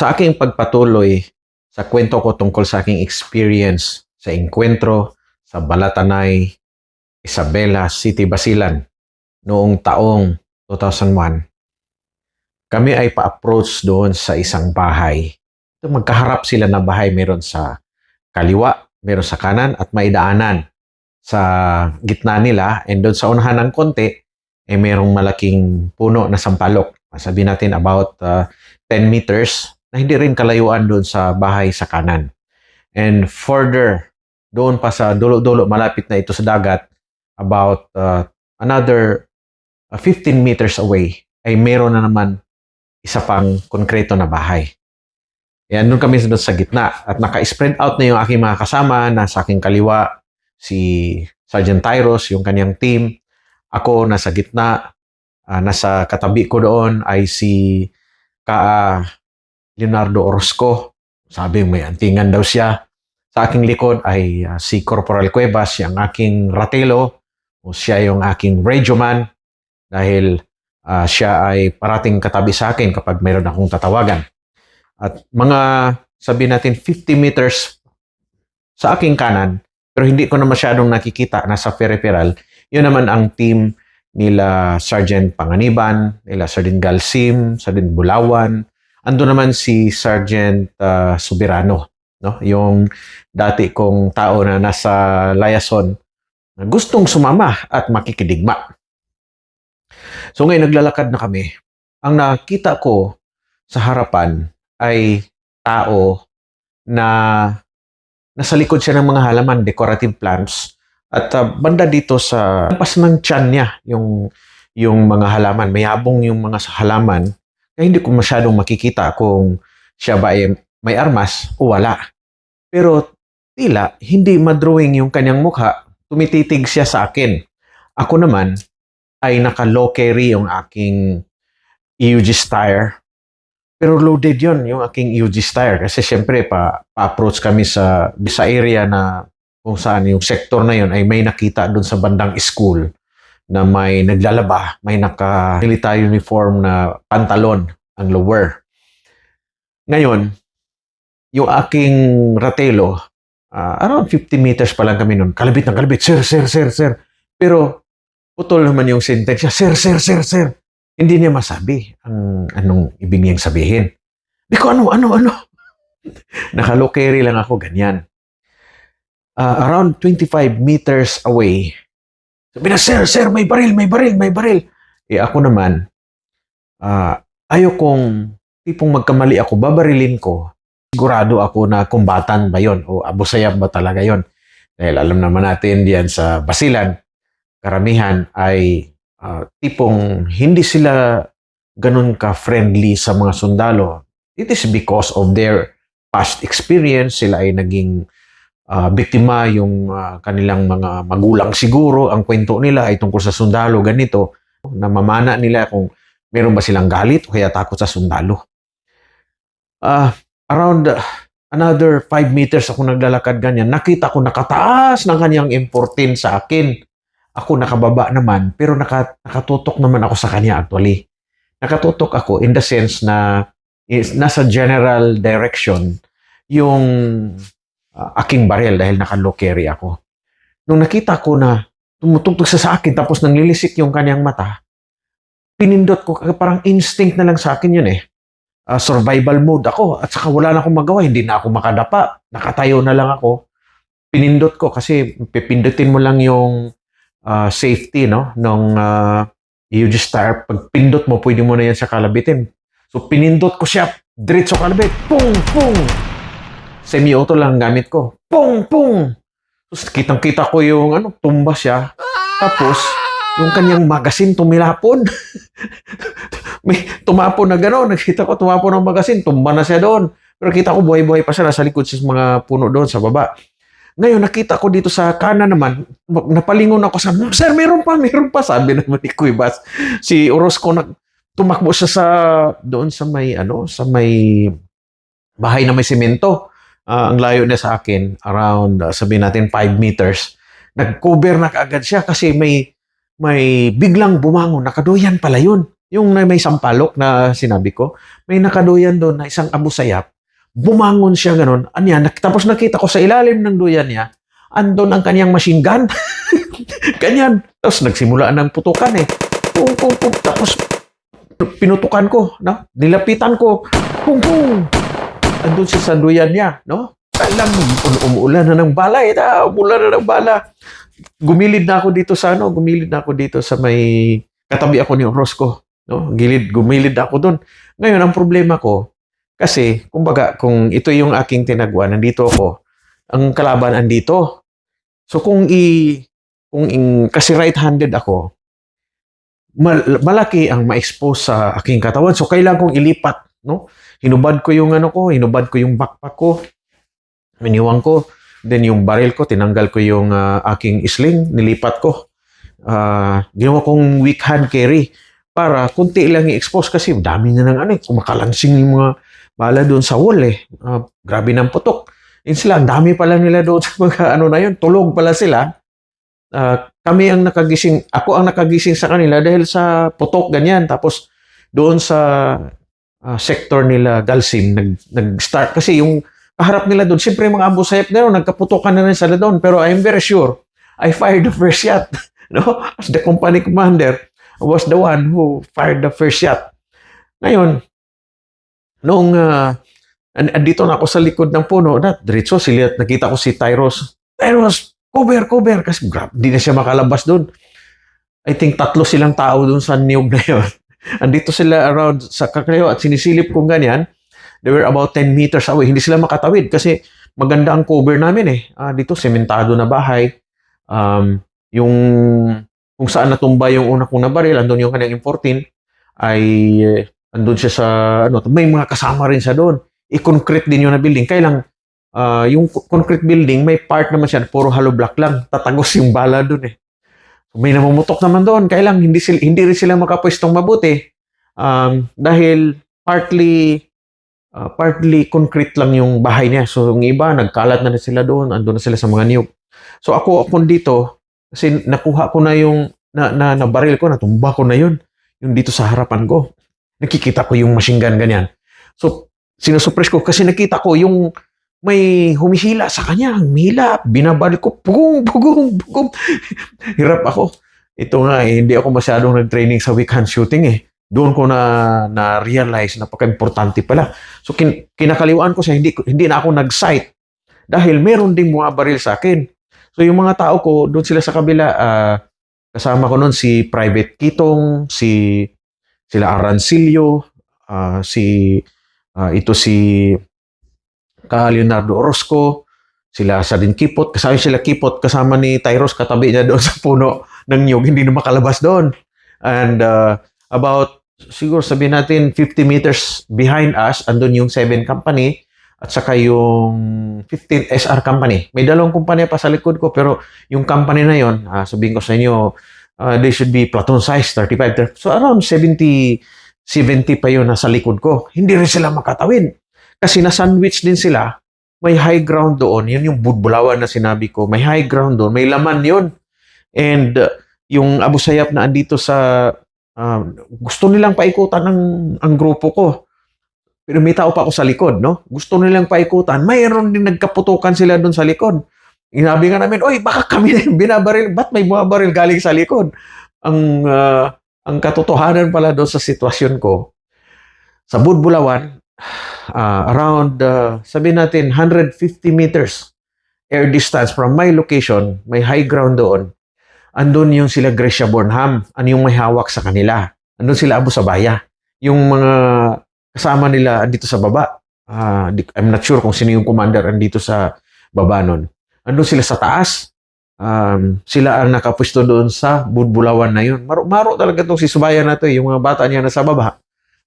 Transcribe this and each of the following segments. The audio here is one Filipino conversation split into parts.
Sa aking pagpatuloy sa kwento ko tungkol sa aking experience sa engkwentro sa Balatanay, Isabela City, Basilan noong taong 2001, kami ay pa-approach doon sa isang bahay. Ito, magkaharap sila na bahay meron sa kaliwa, meron sa kanan at may daanan sa gitna nila and doon sa unahan ng konti eh merong malaking puno na sampalok. Sabi natin about uh, 10 meters na hindi rin kalayuan doon sa bahay sa kanan. And further, doon pa sa dulo-dulo, malapit na ito sa dagat, about uh, another uh, 15 meters away, ay meron na naman isa pang konkreto na bahay. Yan, doon kami doon sa gitna. At naka-spread out na yung aking mga kasama, nasa aking kaliwa, si Sergeant Tyros, yung kanyang team. Ako, nasa gitna. Ah, nasa katabi ko doon ay si Ka Leonardo Orozco. Sabi may antingan daw siya. Sa aking likod ay ah, si Corporal Cuevas, yung aking ratelo. O siya yung aking radioman dahil ah, siya ay parating katabi sa akin kapag mayroon akong tatawagan. At mga, sabi natin, 50 meters sa aking kanan, pero hindi ko na masyadong nakikita, nasa peripheral, yun naman ang team nila Sergeant Panganiban, nila Sergeant Galsim, Sergeant Bulawan, ando naman si Sergeant uh, Subirano, no? yung dati kong tao na nasa Layason, na gustong sumama at makikidigma. So ngayon naglalakad na kami. Ang nakita ko sa harapan ay tao na nasa likod siya ng mga halaman, decorative plants. At uh, banda dito sa lampas ng tiyan niya, yung, yung mga halaman. Mayabong yung mga halaman. Kaya hindi ko masyadong makikita kung siya ba ay may armas o wala. Pero tila, hindi madrawing yung kanyang mukha. Tumititig siya sa akin. Ako naman ay naka-low carry yung aking EUG Steyr pero loaded yon yung aking EUG Steyr. Kasi syempre, pa, pa-approach kami sa, sa area na kung saan yung sector na yon ay may nakita doon sa bandang school na may naglalaba, may naka-military uniform na pantalon ang lower. Ngayon, yung aking ratelo, uh, around 50 meters pa lang kami noon. Kalabit ng kalabit, sir, sir, sir, sir. Pero putol naman yung sentence niya, sir, sir, sir, sir hindi niya masabi ang anong ibig niyang sabihin. Di ko ano, ano, ano. Nakalokeri lang ako, ganyan. Uh, around 25 meters away, sabi na, sir, sir, may baril, may baril, may baril. Eh ako naman, uh, ayaw kong tipong magkamali ako, babarilin ko. Sigurado ako na kumbatan ba yon o abusayap ba talaga yon Dahil alam naman natin diyan sa Basilan, karamihan ay uh, tipong hindi sila ganun ka-friendly sa mga sundalo. It is because of their past experience. Sila ay naging uh, biktima yung uh, kanilang mga magulang siguro. Ang kwento nila ay tungkol sa sundalo ganito. Namamana nila kung meron ba silang galit o kaya takot sa sundalo. Uh, around another 5 meters ako naglalakad ganyan. Nakita ko nakataas ng kanyang M14 sa akin ako nakababa naman, pero naka, nakatutok naman ako sa kanya actually. Nakatutok ako in the sense na is, nasa general direction yung uh, aking baril dahil naka-low carry ako. Nung nakita ko na tumutugtog sa sa akin tapos nanglilisik yung kanyang mata, pinindot ko, parang instinct na lang sa akin yun eh. Uh, survival mode ako at saka wala na akong magawa, hindi na ako makadapa, nakatayo na lang ako. Pinindot ko kasi pipindutin mo lang yung uh, safety no nung uh, EUG Star pag pindot mo pwede mo na yan sa kalabitin so pinindot ko siya diretso kalabit pung pung semi-auto lang gamit ko. Pung pung! Tapos kitang kita ko yung ano tumba siya. Tapos yung kanyang magasin tumilapon. May tumapon na gano'n. Nakita ko tumapon ng magasin tumba na siya doon. Pero kita ko buhay-buhay pa siya nasa likod sa mga puno doon sa baba. Ngayon, nakita ko dito sa kanan naman, napalingon ako sa, Sir, meron pa, meron pa, sabi naman ni Cuevas. Si Orozco, na, tumakbo siya sa, doon sa may, ano, sa may bahay na may semento. Uh, ang layo niya sa akin, around, uh, sabihin natin, 5 meters. Nag-cover na kaagad siya kasi may, may biglang bumangon, nakaduyan pala yun. yung na- may sampalok na sinabi ko, may nakaduyan doon na isang Abu Sayyaf. Bumangon siya ganun. Anya, tapos nakita ko sa ilalim ng duyan niya, andon ang kanyang machine gun. Ganyan. Tapos nagsimula ng putukan eh. Pum, pum, pum. Tapos pinutukan ko, no? Nilapitan ko. Pum, pum. Andun sa duyan niya, no? Alam, um- umuulan na ng bala eh. Ah, umuulan na ng bala. Gumilid na ako dito sa ano, gumilid na ako dito sa may katabi ako ni Roscoe. No? Gilid, gumilid ako doon. Ngayon, ang problema ko, kasi, kumbaga, kung ito yung aking tinagwan, nandito ako, ang kalaban andito. So, kung i, kung in, kasi right-handed ako, mal- malaki ang ma-expose sa aking katawan. So, kailangan kong ilipat, no? Hinubad ko yung ano ko, hinubad ko yung backpack ko, miniwang ko, then yung baril ko, tinanggal ko yung ah, aking sling, nilipat ko. Ah, ginawa kong weak hand carry para kunti lang i-expose kasi dami na ng ano eh, kumakalansing yung mga bala doon sa wall eh. Ah, grabe ng putok. Yun sila, dami pala nila doon sa mga ano na yun, tulog pala sila. Ah, kami ang nakagising, ako ang nakagising sa kanila dahil sa putok ganyan. Tapos doon sa ah, sector nila Galsim, nag, nag-start kasi yung kaharap nila doon, siyempre yung mga Abu Sayyaf na yun, nagkaputokan na rin sila doon. Pero I'm very sure, I fired the first shot. No? As the company commander, was the one who fired the first shot. Ngayon, noong uh, andito na ako sa likod ng puno, na diretso sila, nakita ko si Tyros. Tyros, cover, cover. Kasi grab, di na siya makalabas doon. I think tatlo silang tao doon sa niyog na yun. Andito sila around sa kakayo at sinisilip kong ganyan. They were about 10 meters away. Hindi sila makatawid kasi maganda ang cover namin eh. Ah, dito, sementado na bahay. Um, yung kung saan natumba yung una kong nabaril, andun yung kanyang 14, ay eh, andun siya sa, ano, may mga kasama rin siya doon. I-concrete din yung na building. Kaya lang, ah, yung co- concrete building, may part naman siya, puro hollow block lang. Tatagos yung bala doon eh. May namumutok naman doon. Kaya lang, hindi, sila, hindi rin sila makapwestong mabuti. Um, dahil partly, ah, partly concrete lang yung bahay niya. So, yung iba, nagkalat na rin sila doon. Andun na sila sa mga niyog. So, ako, ako dito, kasi nakuha ko na yung, na, na, na baril ko, natumba ko na yun. Yung dito sa harapan ko. Nakikita ko yung machine gun ganyan. So, sinusuppress ko kasi nakita ko yung may humihila sa kanya. Humihila, binabaril ko, pugong, pugong, pugong. Hirap ako. Ito nga, eh, hindi ako masyadong nag-training sa weak hand shooting eh. Doon ko na na-realize napaka-importante pala. So, kin- kinakaliwaan ko siya, hindi, hindi na ako nag-sight. Dahil meron ding mga baril sa akin. So, yung mga tao ko, doon sila sa kabila, ah, kasama ko noon si Private Kitong, si sila Arancilio, ah, si ah, ito si ka Leonardo Orozco, sila Sadin Kipot, kasama sila Kipot, kasama ni Tyros, katabi niya doon sa puno ng nyug, hindi na makalabas doon. And uh, about, siguro sabihin natin, 50 meters behind us, andun yung 7 company, at saka yung 15 SR company. May dalawang kumpanya pa sa likod ko, pero yung company na yon, ah, sabihin ko sa inyo, ah, they should be platoon size, 35. 30. So around 70, 70 pa yun nasa likod ko. Hindi rin sila makatawid. Kasi na-sandwich din sila, may high ground doon. Yun yung budbulawan na sinabi ko. May high ground doon. May laman yun. And uh, yung Abu Sayyaf na andito sa... uh, gusto nilang paikutan ng ang grupo ko. Pero may tao pa ako sa likod, no? Gusto nilang paikutan. Mayroon din nagkaputukan sila doon sa likod. Inabi nga namin, oy, baka kami na yung binabaril. Ba't may mga baril galing sa likod? Ang, uh, ang katotohanan pala doon sa sitwasyon ko, sa Budbulawan, uh, around, uh, sabihin natin, 150 meters air distance from my location, may high ground doon, andun yung sila Gracia Bornham, ano yung may hawak sa kanila. Andun sila Abu Sabaya. Yung mga kasama nila andito sa baba. Di- I'm not sure kung sino yung commander andito sa baba nun. Andun sila sa taas. Um, sila ang nakapwesto doon sa Budbulawan na yun. Maro, maro talaga itong si Subayan na to, eh, yung mga bata niya nasa baba.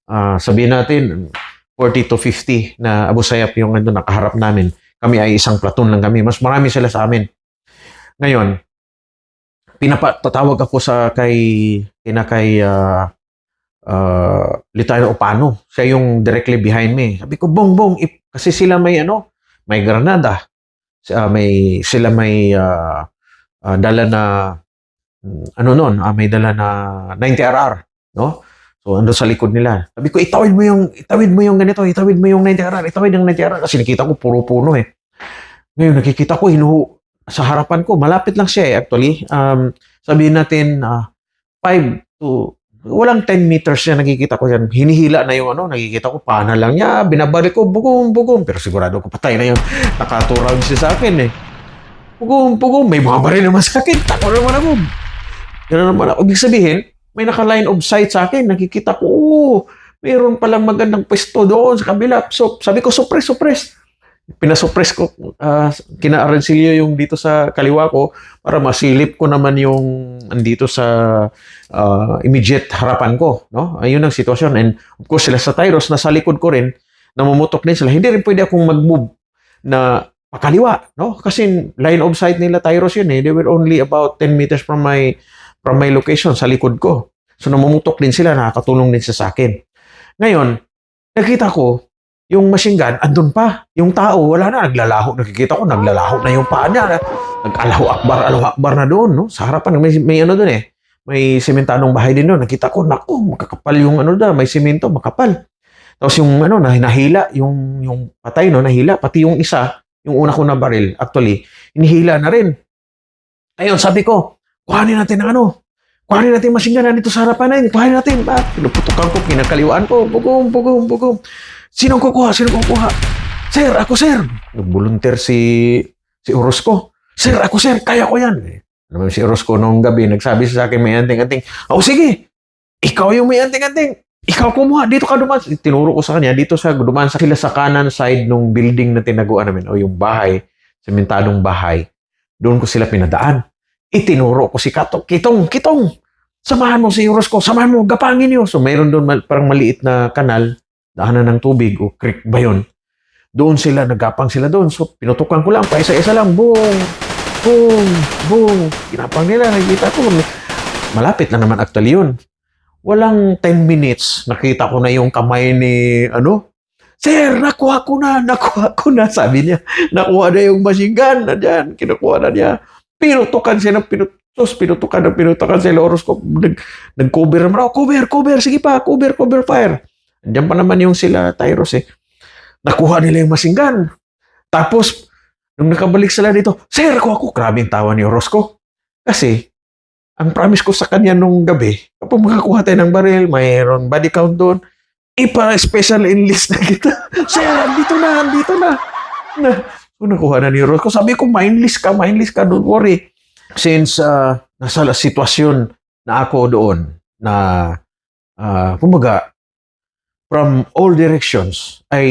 Ah, sabihin natin, 40 to 50 na Abu Sayyaf yung nandun nakaharap namin. Kami ay isang platoon lang kami. Mas marami sila sa amin. Ngayon, pinapatatawag ako sa kay kina kay ah, ah, Lieutenant Opano. Siya yung directly behind me. Sabi ko, bong bong, ip- kasi sila may ano, may granada. Ah, may sila may ah, ah, dala na mm, ano noon, ah, may dala na 90 RR, no? So, ando sa likod nila. Sabi ko, itawid mo yung, itawid mo yung ganito, itawid mo yung 90 arar, itawid yung 90 arar. Kasi nakita ko, puro puno eh. Ngayon, nakikita ko, hinuho, sa harapan ko, malapit lang siya eh, actually. Um, sabihin natin, 5 to, walang 10 meters siya nakikita ko yan. Hinihila na yung ano, nakikita ko, pana lang niya, binabalik ko, bugong, bugong. Pero sigurado ko, patay na yun. Nakaturag siya sa akin eh. Bugong, bugong, may mga baril naman sa akin. Tako naman ako. Gano'n naman ako. Ibig sabihin, may naka-line of sight sa akin. Nakikita ko, oo, mayroon palang magandang pwesto doon sa kabila. So, sabi ko, suppress, suppress. Pinasuppress ko, uh, kina-Arancilio yung dito sa kaliwa ko para masilip ko naman yung andito sa uh, immediate harapan ko. No? Ayun ang sitwasyon. And of course, sila sa Tyros, nasa likod ko rin, namumutok din sila. Hindi rin pwede akong mag-move na pakaliwa. No? Kasi line of sight nila Tyros yun eh. They were only about 10 meters from my from my location sa likod ko. So namumutok din sila, nakakatulong din sila sa akin. Ngayon, nakita ko, yung machine gun, andun pa. Yung tao, wala na, naglalaho. Nakikita ko, naglalaho na yung paa niya. Nag-alaho akbar, alaho akbar na doon. No? Sa harapan, may, may ano doon eh. May sementadong bahay din doon. Nakita ko, naku, makakapal yung ano doon. May semento, makapal. Tapos yung ano, nah- nahila, yung, yung patay, no, nahila. Pati yung isa, yung una ko na baril, actually, inihila na rin. Ayun, sabi ko, kuhanin natin ang ano, kuhanin natin yung machine gun dito sa harapan na yun, kuhanin natin. Ah, pinuputukan ko, kinakaliwaan ko, bugong, bugong, bugong. Sinong kukuha? Sinong kukuha? Sir, ako sir. Nag-volunteer si, si Orozco. Sir, ako sir, kaya ko yan. Eh, Naman si Orozco nung gabi, nagsabi sa akin, may anting-anting. Oh, sige, ikaw yung may anting-anting. Ikaw kumuha, dito ka dumaan. Tinuro ko sa kanya, dito sa dumaan sa sila sa kanan side nung building na tinaguan namin, o yung bahay, sementadong bahay. Doon ko sila pinadaan. Itinuro ko si Kato, Kitong, Kitong, samahan mo si Orozco, samahan mo, gapangin niyo. So, mayroon doon parang maliit na kanal, daanan ng tubig, o creek ba yun? Doon sila, nagapang sila doon. So, pinutukan ko lang, paisa-isa lang, boom, boom, boom. Kinapang nila, nakikita ko. Malapit lang naman actually yun. Walang 10 minutes, nakita ko na yung kamay ni, ano, Sir, nakuha ko na, nakuha ko na, sabi niya. Nakuha na yung machine gun na dyan, kinukuha na niya. Pinutukan siya ng pinutos, pinutukan ng pinutukan sa Loroscope. Nag, nag-cover naman ako, cover, cover, sige pa, cover, cover fire. Andiyan pa naman yung sila Tyros eh. Nakuha nila yung machine gun. Tapos, nung nakabalik sila dito, Sir, ko. Grabe yung tawa ni Orozco. Kasi, ang promise ko sa kanya nung gabi, kapag makakuha tayo ng baril, mayroon body count doon, ipa-special enlist na kita. Sir, andito na, andito na. Na, so, nakuha na ni Orozco. Sabi ko, ma-enlist ka, ma-enlist ka, don't worry. Since uh, nasa sitwasyon na ako doon, na, uh, kumbaga, from all directions ay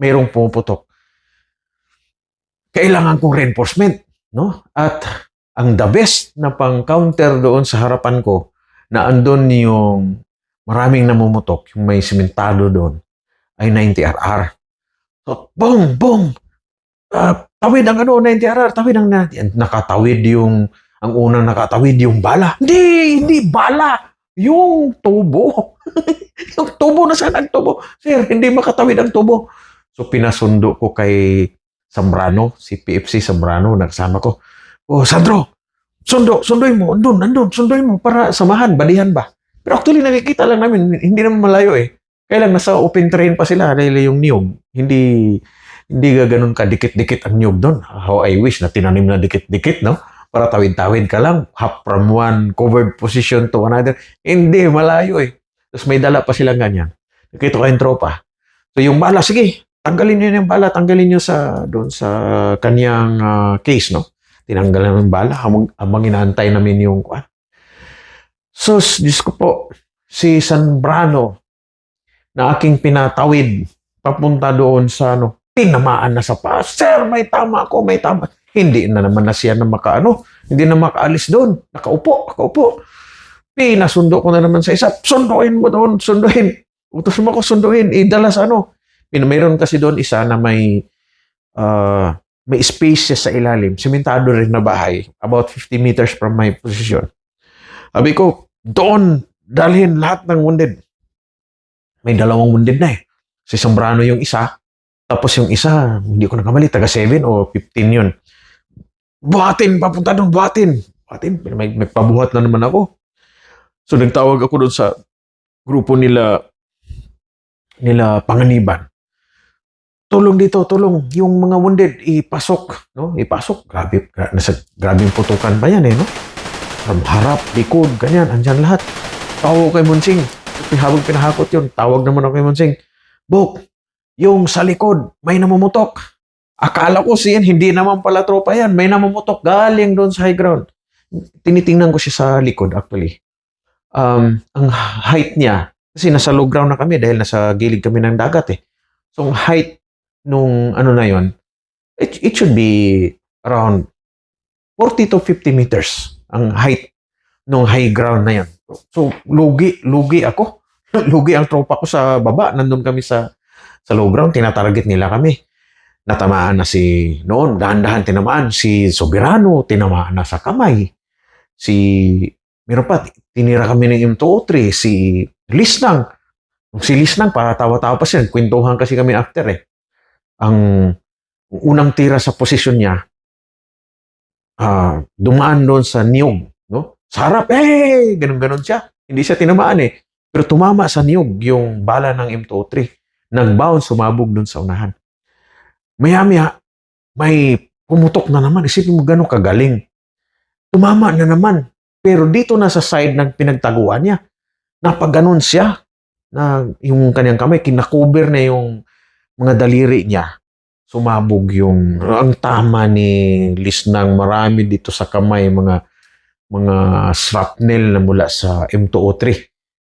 mayroong pumuputok. Kailangan kong reinforcement, no? At ang the best na pang-counter doon sa harapan ko na andon yung maraming namumutok, yung may simentado doon, ay 90RR. So, boom, boom! Ah, tawid ang ano, 90RR, tawid ang natin. Nakatawid yung, ang unang nakatawid yung bala. Hindi, hindi bala! Yung tubo. yung tubo na saan ang tubo? Sir, hindi makatawid ang tubo. So, pinasundo ko kay Zambrano, si PFC Zambrano, nagsama ko. Oh, Sandro, sundo, sunduin mo, andun, andun, sunduin mo para samahan, badihan ba? Pero actually, nakikita lang namin, hindi naman malayo eh. Kaya lang, nasa open terrain pa sila dahil yung niyog, hindi, hindi ga ganun ka dikit-dikit ang niyog doon. How I wish na tinanim na dikit-dikit, no? Para tawid-tawid ka lang, hop from one covered position to another. Hindi, malayo eh. Tapos may dala pa silang ganyan. Nakita ko yung tropa. So yung bala, sige, tanggalin niyo yung bala, tanggalin niyo sa doon sa kanyang ah, case, no? Tinanggalan ng bala habang, habang inaantay namin yung kuan. So, Diyos ko po, si Sanbrano na aking pinatawid papunta doon sa ano, tinamaan na sa paa. Sir, may tama ako, may tama. Hindi na naman na siya na makaano, hindi na makaalis doon. Nakaupo, nakaupo. Pinasundo ko na naman sa isa. Sunduin mo doon, sunduin. Utos mo ako sunduin, idala sa ano. Mayroon kasi doon isa na may ah, may space siya sa ilalim. Simentado rin na bahay. About 50 meters from my position. Sabi ko, doon, dalhin lahat ng wounded. May dalawang wounded na eh. Si Sombrano yung isa. Tapos yung isa, hindi ko nakamali, taga 7 o 15 yun. Buhatin, papunta doon, buhatin. Buhatin, may, may pabuhat na naman ako. So nagtawag ako doon sa grupo nila nila panganiban. Tulong dito, tulong. Yung mga wounded, ipasok. No? Ipasok. Grabe, gra- nasa, grabing putukan pa yan eh, no? Harap, likod, ganyan, andyan lahat. Tawag kay Munsing. Habang pinahakot yun, tawag naman ako kay Munsing. Bok, yung sa likod, may namumutok. Akala ko siyan, hindi naman pala tropa yan. May namumutok galing doon sa high ground. Tinitingnan ko siya sa likod, actually. Um, ang height niya, kasi nasa low ground na kami dahil nasa gilid kami ng dagat eh. So, ang height nung ano na yon, it, it should be around 40 to 50 meters ang height nung high ground na yan. So, lugi, lugi ako. lugi ang tropa ko sa baba. Nandun kami sa sa low ground, tinatarget nila kami. Natamaan na si, noon, dahan-dahan tinamaan. Si Soberano, tinamaan na sa kamay. Si, meron pa, tinira kami ng M203. Si Lisnang, Nung si Lisnang, patawa-tawa pa siya. Kwentuhan kasi kami after eh. Ang unang tira sa posisyon niya, ah, dumaan doon sa niyog. No? Sa harap, eh! Ganon-ganon siya. Hindi siya tinamaan eh. Pero tumama sa niyog yung bala ng M203. Nag-bounce, sumabog doon sa unahan. Maya-maya, may pumutok na naman. Isipin mo gano'ng kagaling. Tumama na naman. Pero dito na sa side ng pinagtaguan niya, napaganon siya na yung kanyang kamay, kinakover na yung mga daliri niya. Sumabog yung, ang tama ni Lisnang, marami dito sa kamay, mga mga shrapnel na mula sa M203.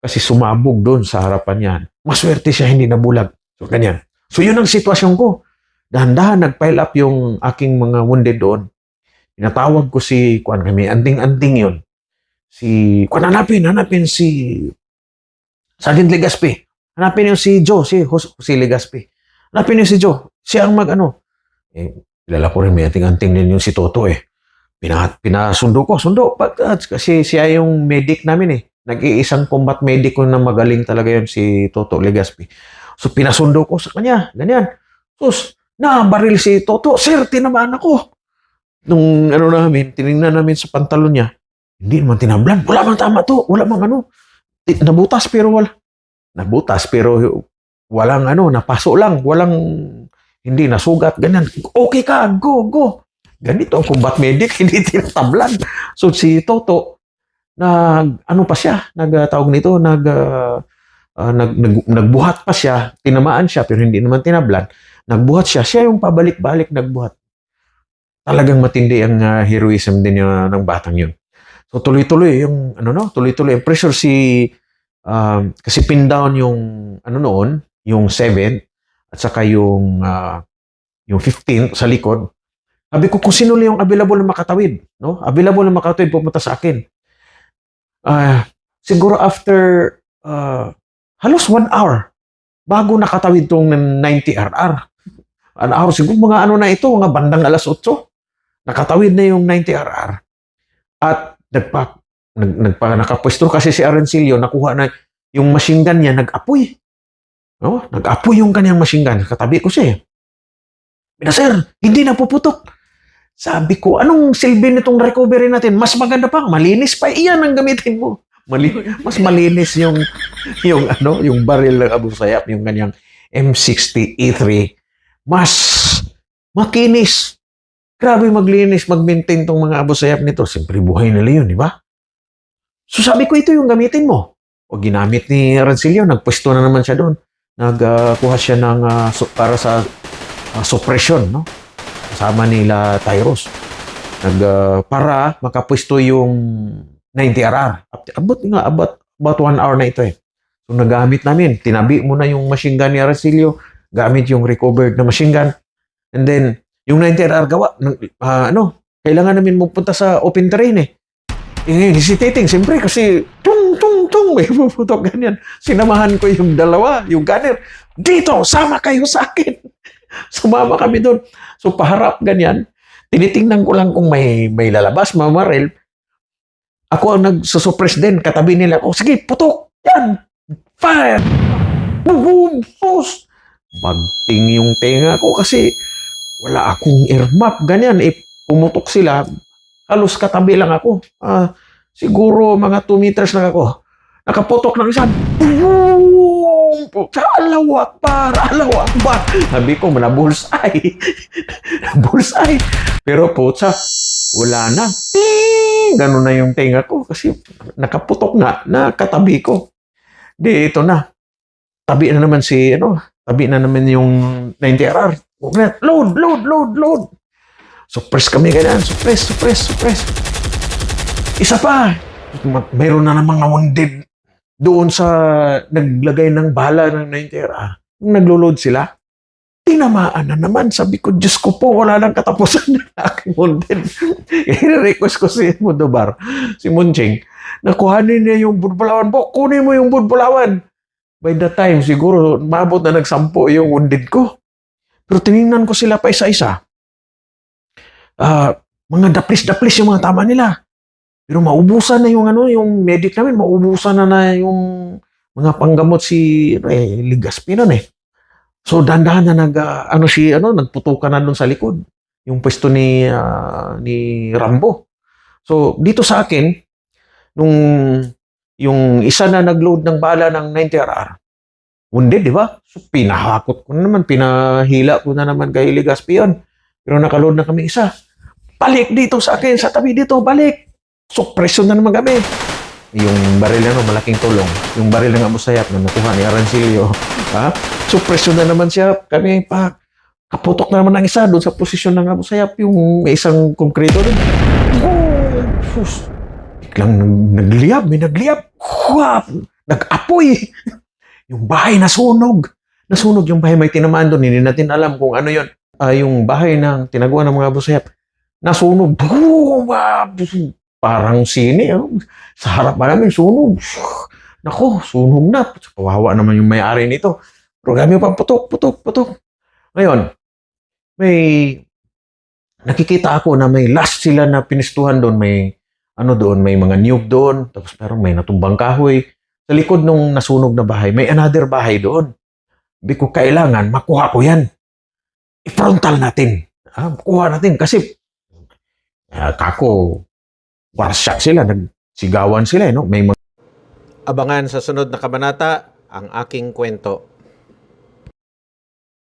Kasi sumabog doon sa harapan niya. Maswerte siya, hindi nabulag. So, ganyan. So, yun ang sitwasyon ko. Dahan-dahan nag-pile up yung aking mga wounded doon. Pinatawag ko si, kuan kami, anting-anting yun. Si, kuan hanapin, hanapin si Sergeant Legaspi. Hanapin yung si Joe, si, Jos- si Legaspi. Hanapin yung si Joe. Siya ang mag, ano. Eh, kilala ko rin, may anting-anting din yung si Toto eh. Pina, pinasundo ko, sundo. Pag, ah, kasi siya yung medic namin eh. Nag-iisang combat medic ko na magaling talaga yun, si Toto Legaspi. So, pinasundo ko sa kanya. Ganyan. Sus, nabaril si Toto. Sir, tinamaan ako. Nung ano namin, tinignan namin sa pantalon niya. Hindi naman tinablan. Wala mang tama to. Wala mang ano. Nabutas pero wala. Nabutas pero walang ano, napaso lang. Walang, hindi nasugat. Ganyan. Okay ka, go, go. Ganito ang combat medic, hindi tinatablan. So si Toto, nag, ano pa siya, nagtawag nito, nag, ah, ah, nag, nag, nagbuhat pa siya, tinamaan siya, pero hindi naman tinablan. Nagbuhat siya, siya yung pabalik-balik nagbuhat. Talagang matindi ang ah, heroism din yun, ng batang yun. So tuloy-tuloy yung ano no, tuloy-tuloy ang pressure si um, kasi pin down yung ano noon, yung 7 at saka yung ah, yung 15 sa likod. Sabi ko kung sino yung available na makatawid, no? Available na makatawid pumunta sa akin. Ah, siguro after ah, halos one hour bago nakatawid tong 90 RR. An hour siguro mga ano na ito, mga bandang alas 8. Nakatawid na yung 90 RR. At nagpa, nag, nagpa, nakapwesto kasi si Arencillo, nakuha na yung machine gun niya, nag-apoy. No? Nag-apoy yung kanyang machine gun. Katabi ko siya. eh. Bina, sir, hindi na puputok. Sabi ko, anong silbi nitong recovery natin? Mas maganda pa, malinis pa. Iyan ang gamitin mo. Mali, mas malinis yung yung ano, yung baril ng Abu Sayyaf, yung kanyang M60 E3. Mas makinis. Grabe maglinis, mag-maintain tong mga Abu Sayyaf nito. Siyempre, buhay nila yun, di ba? So sabi ko, ito yung gamitin mo. O ginamit ni Rancilio, nagpwesto na naman siya doon. Nagkuha siya ng su- para sa ah, suppression, no? Kasama nila Tyros. Nag, ah, para makapwesto yung 90RR. Abot nga, abot, about one hour na ito eh. So nagamit namin, tinabi mo na yung machine gun ni Aracilio, gamit yung recovered na machine gun. And then, yung 90RR gawa, ah, ano, kailangan namin magpunta sa open terrain eh. Eh, hesitating, siyempre, kasi tung, tung, tung, may puputok ganyan. Sinamahan ko yung dalawa, yung gunner. Dito, sama kayo sa akin. Sumama kami doon. So, paharap ganyan. Tinitingnan ko lang kung may, may lalabas, mamarel. Ako ang nagsusuppress din, katabi nila. Oh, sige, putok! Yan! Fire! Boom! Boom! Post! Magting yung tenga ko kasi wala akong earmap. Ganyan, eh, pumutok sila. Halos katabi lang ako. Ah, siguro mga 2 meters lang ako. Nakaputok ng isa. Boom! Puta, Allahu Akbar! Allahu Akbar! Sabi ko, nabulsay. nabulsay. Pero putsa, wala na. Ting! Ganun na yung tinga ko kasi nakaputok na, nakatabi ko. Di, ito na. Tabi na naman si, ano, tabi na naman yung 90RR. Huwag na, Load, load, load, load. Suppress kami ganyan. Suppress, suppress, suppress. Isa pa. Ma- Mayroon na namang wounded doon sa naglagay ng bala ng 90RR. Nung naglo-load sila, tinamaan na naman. Sabi ko, Diyos ko po, wala nang katapusan ng aking wounded. I-request ko si Modobar, si Munching, na kuhanin niya yung budbulawan po. Kunin mo yung budbulawan. By the time, siguro, maabot na nagsampo yung wounded ko. Pero tinignan ko sila pa isa-isa. Ah, mga daplis-daplis yung mga tama nila. Pero maubusan na yung ano, yung medic namin, maubusan na na yung mga panggamot si eh, Ligaspi nun eh. So dandahan na nag ah, ano si ano nagputukan na doon sa likod yung pwesto ni ah, ni Rambo. So dito sa akin nung yung isa na nagload ng bala ng 90RR wounded, di ba? So pinahakot ko na naman, pinahila ko na naman kay Ligaspi yun. Pero nakaload na kami isa. Balik dito sa akin, sa tabi dito, balik. Suppression na naman kami. Yung baril na malaking tulong. Yung baril ng Abu Sayyaf na nakuha ni Arancilio. Ha? Suppression na naman siya. Kami pa, kaputok na naman ang isa doon sa posisyon ng Abu Sayyaf. Yung may isang konkreto doon. Oh, sus. Biglang nag- nagliyab, may nagliyab. Huwap! Nag-apoy. Yung bahay nasunog. Nasunog yung bahay. May tinamaan doon. Hindi natin alam kung ano yon. Ah, yung bahay ng tinagawa ng mga Abu Sayyaf. Nasunog. Boom! Parang sine. Oh. Sa harap pa namin, sunog. Nako, sunog na. Kawawa naman yung may-ari nito. Pero kami pa, putok, putok, putok. Ngayon, may nakikita ako na may last sila na pinistuhan doon. May ano doon, may mga niyog doon. Tapos pero may natumbang kahoy. Sa likod nung nasunog na bahay, may another bahay doon. Sabi ko, kailangan makuha ko yan. I-frontal natin. Ah, makuha natin. Kasi ah, kako, warshak sila, nagsigawan sila, eh, no? May mga... Abangan sa sunod na kabanata ang aking kwento.